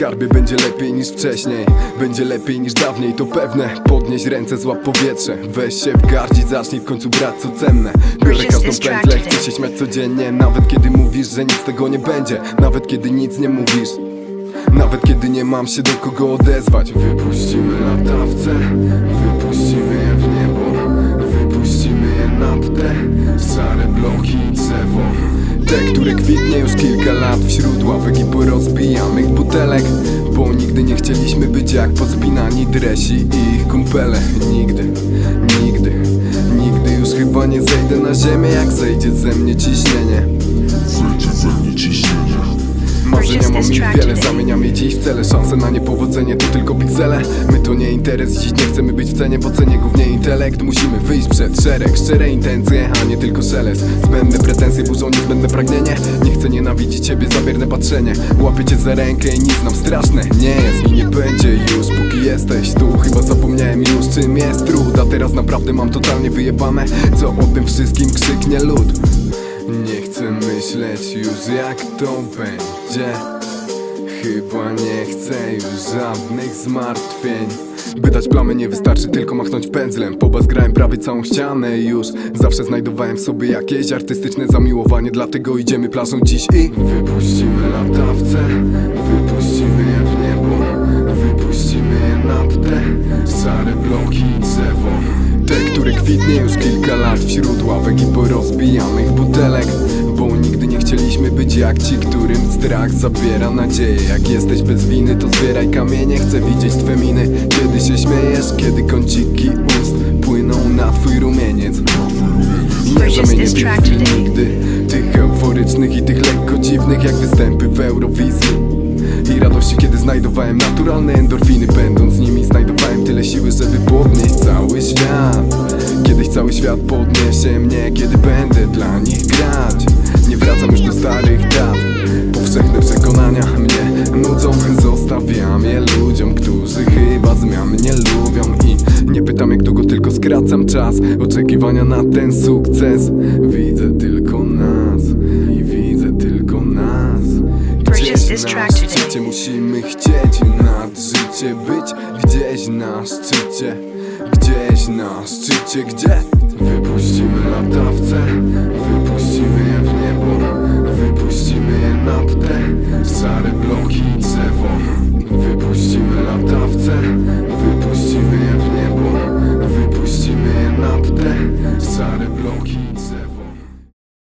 skarbie będzie lepiej niż wcześniej. Będzie lepiej niż dawniej, to pewne. Podnieś ręce, złap powietrze. Weź się w garść zacznij w końcu brać co cenne. Biorę każdą pętlę, chcę się śmiać codziennie. Nawet kiedy mówisz, że nic z tego nie będzie. Nawet kiedy nic nie mówisz. Nawet kiedy nie mam się do kogo odezwać. Wypuścimy latawce Wypuścimy które kwitnie już kilka lat Wśród ławek i porozbijanych butelek Bo nigdy nie chcieliśmy być jak podspinani dresi i ich kumpele. Nigdy, nigdy, nigdy już chyba nie zejdę na ziemię Jak zejdzie ze mnie ciśnienie. Zejdzie ze mnie ciśnienie Wiele, zamieniam dziś w cele. Szanse na niepowodzenie to tylko piksele. My to nie interes, dziś nie chcemy być w cenie W ocenie głównie intelekt, musimy wyjść przed szereg Szczere intencje, a nie tylko szelest. Zbędne pretensje burzą niezbędne pragnienie. Nie chcę nienawidzić ciebie, zabierne patrzenie. Łapię cię za rękę i nic nam straszne Nie jest i nie będzie już, póki jesteś tu Chyba zapomniałem już czym jest trud. A teraz naprawdę mam totalnie wyjebane Co o tym wszystkim krzyknie lud. Nie chcę myśleć już jak to będzie Chyba nie chcę już żadnych zmartwień. By dać plamę nie wystarczy tylko machnąć pędzlem. Po zgrałem prawie całą ścianę już Zawsze znajdowałem w sobie jakieś artystyczne zamiłowanie. Dlatego idziemy plażą dziś i Wypuścimy latawce. Wypuścimy je w niebo. Wypuścimy je nad te Szare bloki i drzewo. Te, które kwitnie już kilka lat wśród ławek i porozbijanych butelek nigdy nie chcieliśmy być jak ci, którym strach zabiera nadzieję. Jak jesteś bez winy, to zbieraj kamienie. Chcę widzieć twe miny, kiedy się śmiejesz Kiedy kąciki ust płyną na twój rumieniec. Nie zamienię tych nigdy. Tych euforycznych i tych lekko dziwnych Jak występy w Eurowizji. I radości, kiedy znajdowałem naturalne endorfiny. Będąc nimi znajdowałem tyle siły, żeby podnieść cały świat. Kiedyś cały świat podniesie mnie, kiedy będę dla Je ludziom, którzy chyba zmian mnie lubią. I nie pytam jak długo, tylko skracam czas Oczekiwania na ten sukces. Widzę tylko nas i widzę tylko nas. Gdzieś na szczycie musimy chcieć nad życie być Gdzieś na szczycie. Gdzieś na szczycie, gdzie? Wypuścimy latawce